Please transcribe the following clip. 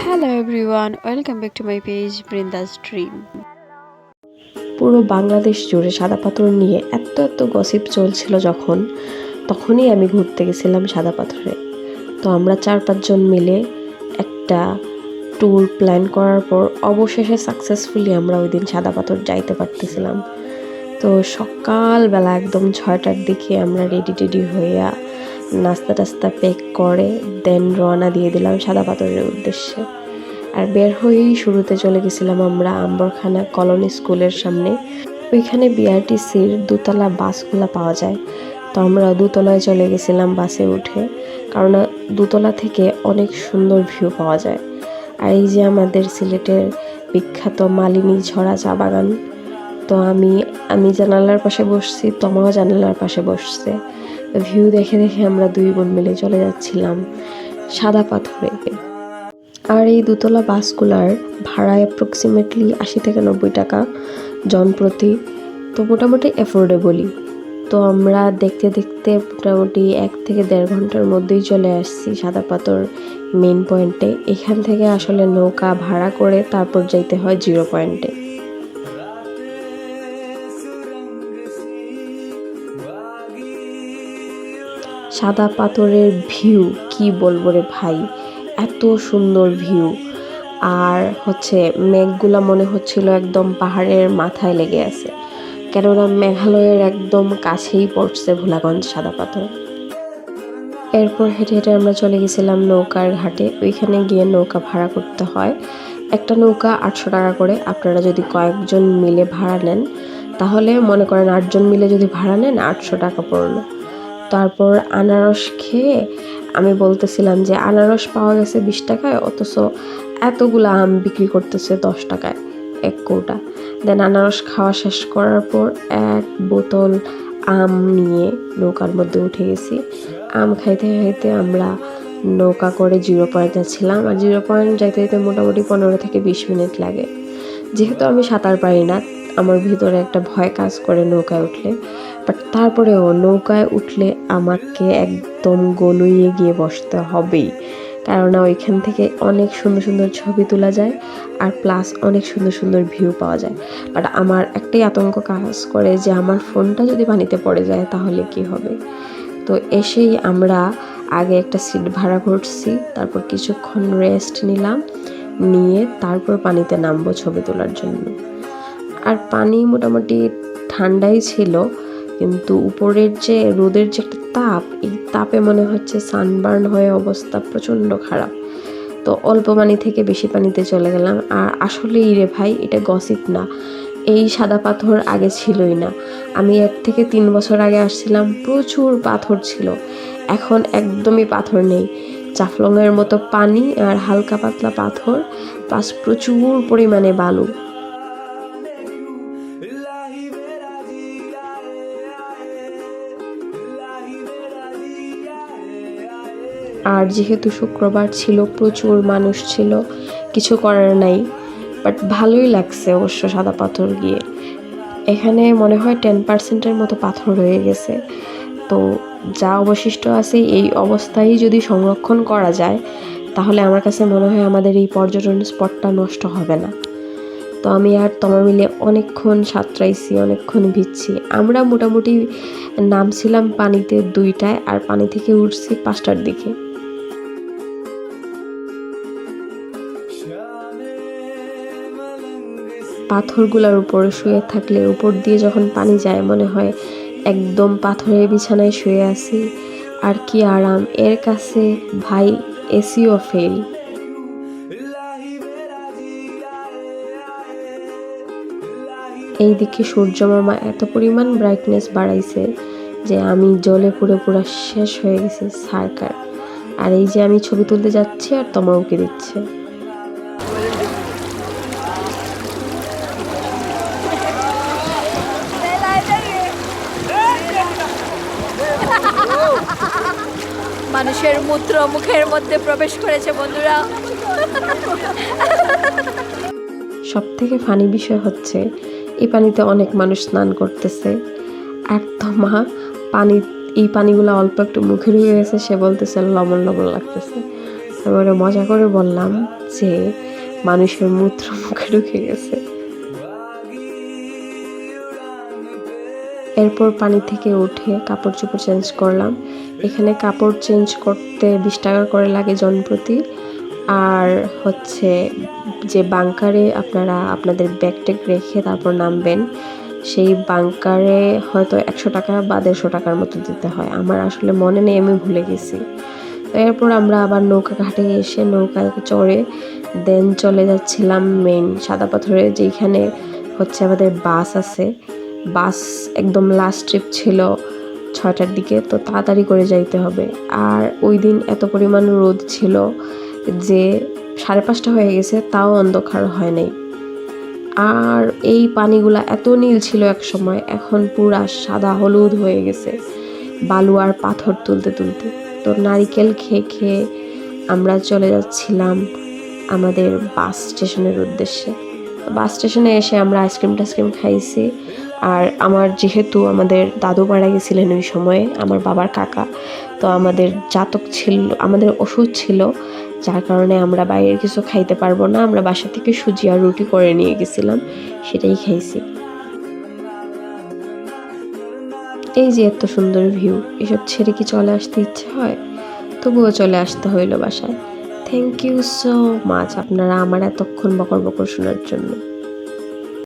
Hello everyone, welcome back to my page Brinda's Dream. পুরো বাংলাদেশ জুড়ে সাদা পাথর নিয়ে এত এত গসিপ চলছিল যখন তখনই আমি ঘুরতে গেছিলাম সাদা পাথরে তো আমরা চার পাঁচজন মিলে একটা ট্যুর প্ল্যান করার পর অবশেষে সাকসেসফুলি আমরা ওই দিন সাদা পাথর যাইতে পারতেছিলাম তো সকালবেলা একদম ছয়টার দিকে আমরা রেডি টেডি হইয়া নাস্তা টাস্তা প্যাক করে দেন রওনা দিয়ে দিলাম সাদা পাথরের উদ্দেশ্যে। আর বের হয়েই শুরুতে চলে গেছিলাম আমরা আম্বরখানা কলোনি স্কুলের সামনে। ওইখানে বিআরটিসির দোতলা বাসগুলো পাওয়া যায়। তো আমরা দোতলায় চলে গেছিলাম বাসে উঠে, কারণ দোতলা থেকে অনেক সুন্দর ভিউ পাওয়া যায়। আর এই যে আমাদের সিলেটের বিখ্যাত মালিনী ঝরা চা বাগান তো আমি আমি জানালার পাশে বসছি, তোমাও জানালার পাশে বসছে। ভিউ দেখে দেখে আমরা দুই বোন মিলে চলে যাচ্ছিলাম সাদা পাথরে। আর এই দুতলা বাসগুলার ভাড়া অ্যাপ্রক্সিমেটলি আশি থেকে নব্বই টাকা জন প্রতি, তো মোটামুটি অ্যাফোর্ডেবলই তো আমরা দেখতে দেখতে মোটামুটি এক থেকে দেড় ঘণ্টার মধ্যেই চলে আসছি সাদা পাথর মেন পয়েন্টে এখান থেকে আসলে নৌকা ভাড়া করে তারপর যাইতে হয় জিরো পয়েন্টে সাদা পাথরের ভিউ, কি বলব রে ভাই? এত সুন্দর ভিউ। আর হচ্ছে মেঘগুলা মনে হচ্ছিল একদম পাহাড়ের মাথায় লেগে আছে। কেননা মেঘালয়ের একদম কাছেই পড়ছে ভোলাগঞ্জ সাদা পাথর। এরপর হেঁটে হেঁটে আমরা চলে গেছিলাম নৌকার ঘাটে। ওইখানে গিয়ে নৌকা ভাড়া করতে হয়। একটা নৌকা আটশো টাকা করে। আপনারা যদি কয়েকজন মিলে ভাড়া নেন, তাহলে মনে করেন আটজন মিলে যদি ভাড়া নেন, আটশো টাকা পড়ল। তারপর আনারস খেয়ে আমি বলতেছিলাম যে আনারস পাওয়া গেছে বিশ টাকায়, অথচ এতগুলো আম বিক্রি করতেছে দশ টাকায় এক কৌটা। দেন আনারস খাওয়া শেষ করার পর এক বোতল আম নিয়ে নৌকার মধ্যে উঠে গেছি। আম খাইতে খাইতে আমরা নৌকা করে জিরো পয়েন্ট যাচ্ছিলাম আর জিরো পয়েন্ট যাইতে যেতে মোটামুটি পনেরো থেকে বিশ মিনিট লাগে। যেহেতু আমি সাঁতার পারি না, আমার ভিতরে একটা ভয় কাজ করে নৌকায় উঠলে। বাট তারপরেও নৌকায় উঠলে আমাকে একদম গলুইয়ে গিয়ে বসতে হবেই। কেননা ওইখান থেকে অনেক সুন্দর সুন্দর ছবি তোলা যায় আর প্লাস অনেক সুন্দর সুন্দর ভিউ পাওয়া যায়। বাট আমার একটাই আতঙ্ক কাজ করে যে আমার ফোনটা যদি পানিতে পড়ে যায় তাহলে কি হবে? তো এসেই আমরা আগে একটা সিট ভাড়া করছি তারপর কিছুক্ষণ রেস্ট নিলাম, নিয়ে তারপর পানিতে নামবো ছবি তোলার জন্য। আর পানি মোটামুটি ঠান্ডাই ছিল কিন্তু উপরের যে রোদের যে একটা তাপ, এই তাপে মনে হচ্ছে সানবার্ন হয়ে অবস্থা প্রচণ্ড খারাপ। তো অল্প পানি থেকে বেশি পানিতে চলে গেলাম। আর আসলেই রে ভাই, এটা গসিপ না। এই সাদা পাথর আগে ছিলই না। আমি এক থেকে তিন বছর আগে আসছিলাম, প্রচুর পাথর ছিল। এখন একদমই পাথর নেই। জাফলংয়ের মতো পানি আর হালকা পাতলা পাথর প্লাস প্রচুর পরিমাণে বালু। আর যেহেতু শুক্রবার ছিল, প্রচুর মানুষ ছিল, কিছু করার নাই বাট ভালোই লাগছে অবশ্য সাদা পাথর গিয়ে। এখানে মনে হয় টেন পার্সেন্টের মতো পাথর রয়ে গেছে। তো যা অবশিষ্ট আছে এই অবস্থায় যদি সংরক্ষণ করা যায়, তাহলে আমার কাছে মনে হয় আমাদের এই পর্যটন স্পটটা নষ্ট হবে না। তো আমি আর তোমার মিলে অনেকক্ষণ সাঁতরাইছি, অনেকক্ষণ ভিজছি। আমরা মোটামুটি নামছিলাম পানিতে দুইটায়, আর পানি থেকে উঠছি পাঁচটার দিকে। পাথরগুলোর উপরে শুয়ে থাকলে উপর দিয়ে যখন পানি যায়, মনে হয় একদম পাথরের বিছানায় শুয়ে আছি। আর কি আরাম। এর কাছে ভাই এসিও ফেল। এইদিকে সূর্য মামা এত পরিমাণ ব্রাইটনেস বাড়াইছে যে আমি জলে পুরো পুরো শেষ হয়ে গেছি, সার্কার। আর এই যে আমি ছবি তুলতে যাচ্ছি আর তোমা উকে দিচ্ছে। মানুষের মূত্র মুখের মধ্যে প্রবেশ করেছে, বন্ধুরা। সব থেকে ফানি বিষয় হচ্ছে, এই পানিতে অনেক মানুষ স্নান করতেছে। আর তোমা পানি, এই পানিগুলো অল্প একটু মুখে ঢুকে গেছে, সে বলতেছে, লবণ লবণ লাগতেছে। তারপরে মজা করে বললাম যে, মানুষের মূত্র মুখে ঢুকে গেছে। এরপর পানি থেকে উঠে কাপড় চোপড় চেঞ্জ করলাম। এখানে কাপড় চেঞ্জ করতে বিশ টাকা করে লাগে জনপ্রতি। আর হচ্ছে যে বাংকারে আপনারা আপনাদের ব্যাগ ট্যাগ রেখে তারপর নামবেন, সেই বাংকারে হয়তো একশো টাকা বা দেড়শো টাকার মতো দিতে হয়। আমার আসলে মনে নেই, আমি ভুলে গেছি। এরপর আমরা আবার নৌকা ঘাটে এসে নৌকায় চড়ে দেন চলে যাচ্ছিলাম মেন সাদা পাথরে যেখানে হচ্ছে আমাদের বাস আছে। বাস একদম লাস্ট ট্রিপ ছিল ছয়টার দিকে, তো তাড়াতাড়ি করে যাইতে হবে। আর ওই দিন এত পরিমাণ রোদ ছিল যে সাড়ে পাঁচটা হয়ে গেছে, তাও অন্ধকার হয় নাই। আর এই পানিগুলা এত নীল ছিল এক সময়, এখন পুরা সাদা হলুদ হয়ে গেছে বালু আর পাথর তুলতে তুলতে। তো নারিকেল খেয়ে খেয়ে আমরা চলে যাচ্ছিলাম আমাদের বাস স্টেশনের উদ্দেশ্যে। বাস স্টেশনে এসে আমরা আইসক্রিম টাইসক্রিম খাইছি। আর আমার যেহেতু আমাদের দাদু মারা গেছিলেন ওই সময়ে, আমার বাবার কাকা, তো আমাদের জাতক ছিল, আমাদের ওষুধ ছিল, যার কারণে আমরা বাইরের কিছু খাইতে পারব না। আমরা বাসা থেকে সুজি আর রুটি করে নিয়ে গেছিলাম, সেটাই খাইছি। এই যে এত সুন্দর ভিউ, এসব ছেড়ে কি চলে আসতে ইচ্ছে হয়? তবুও চলে আসতে হইল বাসায়। থ্যাংক ইউ সো মাচ আপনারা আমার এতক্ষণ বকর বকর শোনার জন্য।